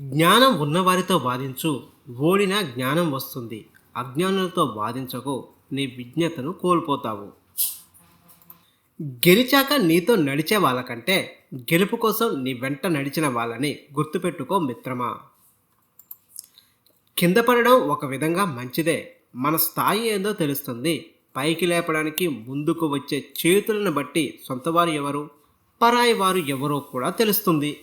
జ్ఞానం ఉన్నవారితో వాదించు ఓడిన జ్ఞానం వస్తుంది. అజ్ఞానులతో వాదించకు నీ విజ్ఞతను కోల్పోతావు. గెలిచాక నీతో నడిచే వాళ్ళకంటే గెలుపు కోసం నీ వెంట నడిచిన వాళ్ళని గుర్తుపెట్టుకో మిత్రమా. కింద పడడం ఒక విధంగా మంచిదే. మన స్థాయి ఏందో తెలుస్తుంది. పైకి లేపడానికి ముందుకు వచ్చే చేతులను బట్టి సొంతవారు ఎవరు? పరాయి వారు ఎవరో కూడా తెలుస్తుంది.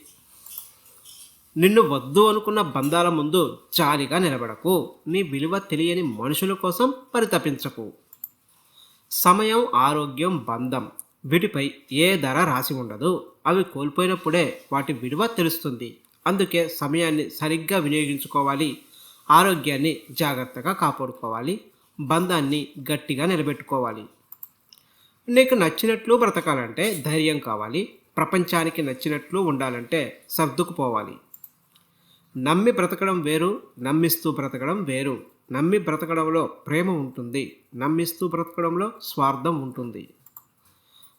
నిన్ను వద్దు అనుకున్న బంధాల ముందు జాలిగా నిలబడకు. నీ విలువ తెలియని మనుషుల కోసం పరితపించకు. సమయం ఆరోగ్యం బంధం వీటిపై ఏ ధర రాసి ఉండదు. అవి కోల్పోయినప్పుడే వాటి విలువ తెలుస్తుంది. అందుకే సమయాన్ని సరిగ్గా వినియోగించుకోవాలి. ఆరోగ్యాన్ని జాగ్రత్తగా కాపాడుకోవాలి. బంధాన్ని గట్టిగా నిలబెట్టుకోవాలి. నీకు నచ్చినట్లు బ్రతకాలంటే ధైర్యం కావాలి. ప్రపంచానికి నచ్చినట్లు ఉండాలంటే సర్దుకుపోవాలి. నమ్మి బ్రతకడం వేరు నమ్మిస్తూ బ్రతకడం వేరు. నమ్మి బ్రతకడంలో ప్రేమ ఉంటుంది నమ్మిస్తూ బ్రతకడంలో స్వార్థం ఉంటుంది.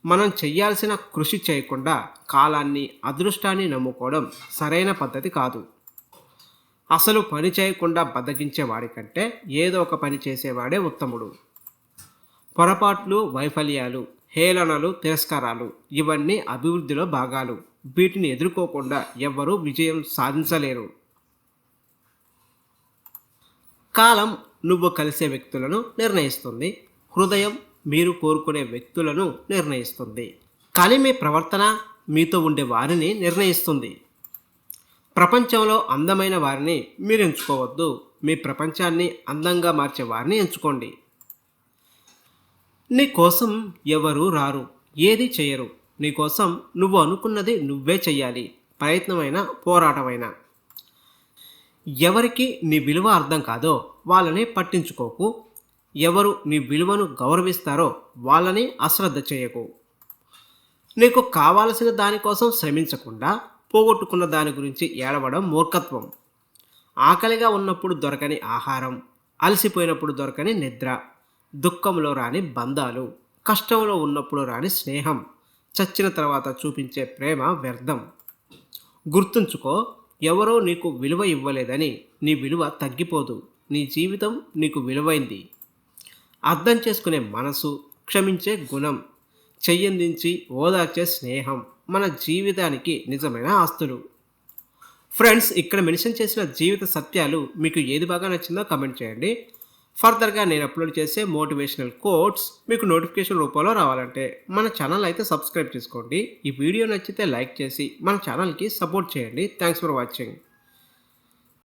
మనం చేయాల్సిన కృషి చేయకుండా కాలాన్ని అదృష్టాన్ని నమ్ముకోవడం సరైన పద్ధతి కాదు. అసలు పని చేయకుండా బద్దకించే వాడికంటే ఏదో ఒక పని చేసేవాడే ఉత్తముడు. పొరపాట్లు వైఫల్యాలు హేళనలు తిరస్కారాలు ఇవన్నీ అభివృద్ధిలో భాగాలు. వీటిని ఎదుర్కోకుండా ఎవ్వరూ విజయం సాధించలేరు. కాలం నువ్వు కలిసే వ్యక్తులను నిర్ణయిస్తుంది. హృదయం మీరు కోరుకునే వ్యక్తులను నిర్ణయిస్తుంది. కానీ మీ ప్రవర్తన మీతో ఉండే వారిని నిర్ణయిస్తుంది. ప్రపంచంలో అందమైన వారిని మీరు ఎంచుకోవద్దు. మీ ప్రపంచాన్ని అందంగా మార్చే వారిని ఎంచుకోండి. నీ కోసం ఎవరు రారు ఏది చేయరు. నీ కోసం నువ్వు అనుకున్నది నువ్వే చెయ్యాలి. ప్రయత్నమైన పోరాటమైనా. ఎవరికి నీ విలువ అర్థం కాదో వాళ్ళని పట్టించుకోకు. ఎవరు నీ విలువను గౌరవిస్తారో వాళ్ళని అశ్రద్ధ చేయకు. నీకు కావాల్సిన దానికోసం శ్రమించకుండా పోగొట్టుకున్న దాని గురించి ఏడవడం మూర్ఖత్వం. ఆకలిగా ఉన్నప్పుడు దొరకని ఆహారం అలసిపోయినప్పుడు దొరకని నిద్ర దుఃఖంలో రాని బంధాలు కష్టంలో ఉన్నప్పుడు రాని స్నేహం చచ్చిన తర్వాత చూపించే ప్రేమ వ్యర్థం. గుర్తుంచుకో ఎవరో నీకు విలువ ఇవ్వలేదని నీ విలువ తగ్గిపోదు. నీ జీవితం నీకు విలువైంది. అర్థం చేసుకునే మనసు క్షమించే గుణం చెయ్యందించి ఓదార్చే స్నేహం మన జీవితానికి నిజమైన ఆస్తులు. ఫ్రెండ్స్ ఇక్కడ మెన్షన్ చేసిన జీవిత సత్యాలు మీకు ఏది బాగా నచ్చిందో కమెంట్ చేయండి. ఫర్దర్గా నేను అప్లోడ్ చేసే మోటివేషనల్ కోట్స్ మీకు నోటిఫికేషన్ రూపంలో రావాలంటే మన ఛానల్ అయితే సబ్స్క్రైబ్ చేసుకోండి. ఈ వీడియో నచ్చితే లైక్ చేసి మన ఛానల్కి సపోర్ట్ చేయండి. Thanks for watching